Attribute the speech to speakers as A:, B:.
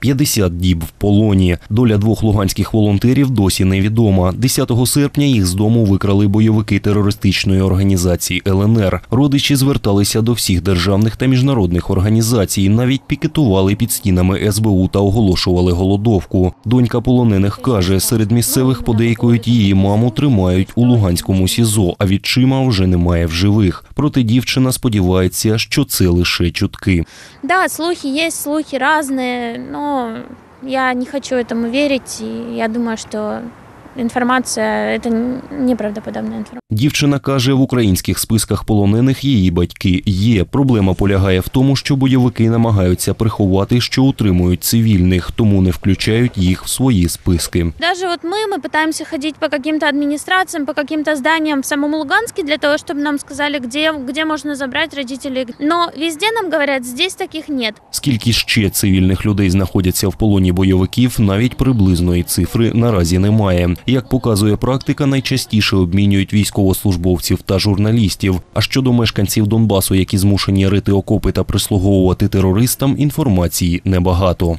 A: 50 діб в полоні. Доля двох луганських волонтерів досі невідома. 10 серпня їх з дому викрали бойовики терористичної організації ЛНР. Родичі зверталися до всіх державних та міжнародних організацій, навіть пікетували під стінами СБУ та оголошували голодовку. Донька полонених каже, серед місцевих подейкують її маму тримають у Луганському СІЗО, а відчима вже немає в живих. Проте дівчина сподівається, що це лише чутки.
B: Да, слухи есть, слухи разные, но я не хочу этому верить, и я думаю, что информация – это неправдоподобная информация.
A: Дівчина каже, в українських списках полонених її батьки є. Проблема полягає в тому, що бойовики намагаються приховати, що утримують цивільних, тому не включають їх в свої списки.
B: Даже вот мы, мы пытаемся ходить по каким-то администрациям, по каким-то зданиям в самом Луганске для того, чтобы нам сказали, где, где можно забрать родителей. Но везде нам говорят, здесь таких нет.
A: Скільки ще цивільних людей знаходяться в полоні бойовиків, навіть приблизної цифри наразі немає. Як показує практика, найчастіше обмінюють військовослужбовців та журналістів. А щодо мешканців Донбасу, які змушені рити окопи та прислуговувати терористам, інформації небагато.